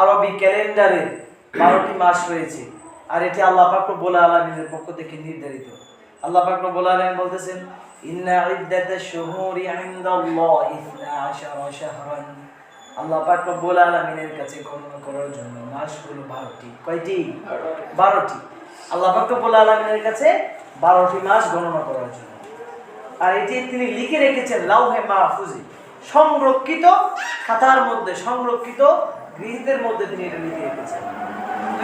আরবি ক্যালেন্ডারে বারোটি মাস রয়েছে। আর এটি আল্লাহ রব্বুল আলামিনের পক্ষ থেকে নির্ধারিত। আল্লাহ পাক রব্বুল আলামিন বলতেছেন ইন্না ইদ্দাতাশ শুহুরি ইনদাল্লাহি 12 শাহরান। আল্লাহ পাক রব্বুল আলামিনের কাছে গণনা করার জন্য মাসগুলো 12টি কয়টি? 12টি আল্লাহ পাক রব্বুল আলামিনের কাছে 12টি মাস গণনা করার জন্য। আর এটি তিনি লিখে রেখেছেন লাউহে মাহফুজে। সংরক্ষিত খাতার মধ্যে সংরক্ষিত গৃহীতের মধ্যে তিনি এটা লিখে রেখেছেন।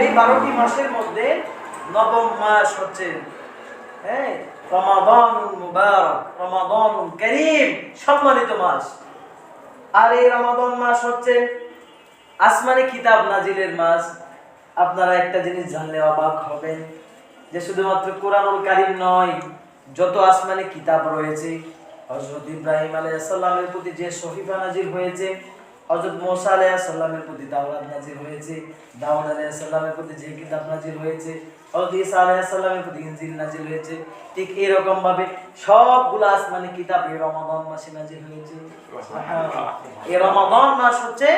এই বারোটি মাসের মধ্যে নবম মাস হচ্ছে হ্যাঁ রমাদান মুবারক, রমাদান করিম, সম্মানিত মাস। আর এই রমাদান মাস হচ্ছে আসমানি কিতাব নাজিলের মাস। আপনারা একটা জিনিস জানলে অবাক হবেন যে শুধুমাত্র কোরআনুল কারিম নয়, যত আসমানি কিতাব রয়েছে হজরত ইব্রাহিম আলাইসাল্লামের প্রতি যে শহীফা নাজির হয়েছে হজরত মোসা আলাইসাল্লামের প্রতি দাওয়াত নাজির হয়েছে দাউদ আলাইসাল্লামের প্রতি যে কিতাব নাজির হয়েছে হজরত ঈসা আলাইসাল্লামের প্রতি ইনজিল নাজির হয়েছে। ঠিক এরকম ভাবে সবগুলো আসমানি কিতাব এই রমাদান মাসে নাজির হয়েছে। এই রমাদান মাস হচ্ছে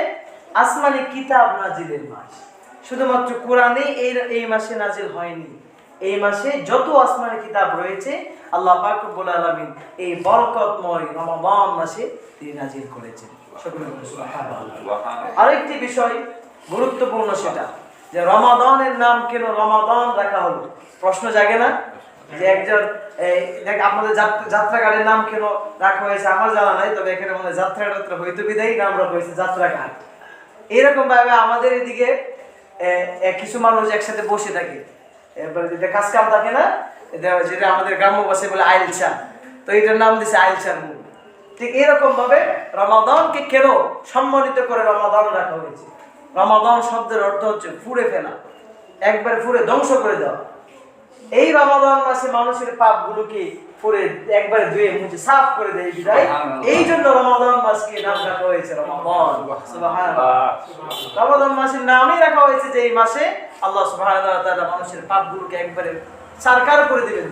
আসমানি কিতাব নাজিলের মাস। শুধুমাত্র কোরআনে এই এই মাসে নাজিল হয়নি। এই মাসে যত আসমানি কিতাব রয়েছে আল্লাহ পাক রব্বুল আলামিন এই বরকতময় রমাদান মাসে তিনি নাজির করেছেন। আরেকটি বিষয় গুরুত্বপূর্ণ সেটা যে রমাদানের নাম কেন রমাদান রাখা হলো? প্রশ্ন জাগে না? যে একজন দেখ আপনাদের যাত্রা- যাত্রাঘাটের নাম কেন রাখা হয়েছে আমার জানা নাই তবে এখানে মনে যাত্রা টাত্রা বিদায়ী নাম রাখা হয়েছে যাত্রাঘাট এরকম ভাবে আমাদের এদিকে কিছু মানুষ একসাথে বসে থাকে। এরপরে যেটা কাজ কাম থাকে না, এটা- যেটা আমাদের গ্রাম্য ভাষায় বলে আইলচা তো এটার নাম দিছে আইলশান মুখ ঠিক এরকম ভাবে রমাদানকে কেন সম্মানিত করে রমাদান রাখা হয়েছে? রমাদান শব্দের অর্থ হচ্ছে ফুড়ে ফেলা। একবারে ফুড়ে ধ্বংস করে দেওয়া। এই রমাদান মাসে মানুষের পাপগুলোকে পরে একবারে ধুয়ে মুছে সাফ করে দেয় বিদায়। এই জন্য রমাদান মাসকে নাম রাখা হয়েছে রমাদান। রমাদান মাসের নামই রাখা হয়েছে যে এই মাসে আল্লাহ সুবহানাহু ওয়া তাআলা মানুষের পাপগুলোকে একবারে সারকার করে দিবেন।